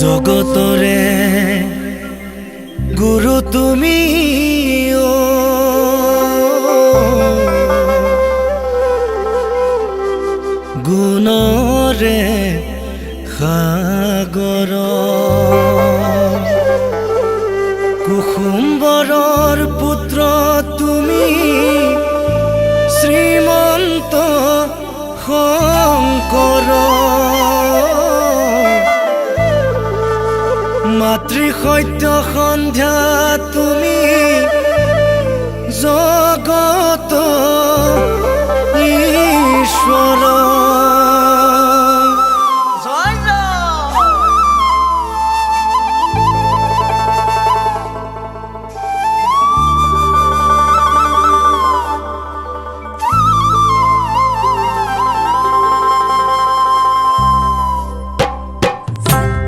জগতরে। গুরু তুমি ও। গুণৰে সাগৰ কুসুম্বৰৰ পুত্ৰ তুমি শ্ৰীমন্ত শংকৰ মাতৃ সত্য সন্ধ্যা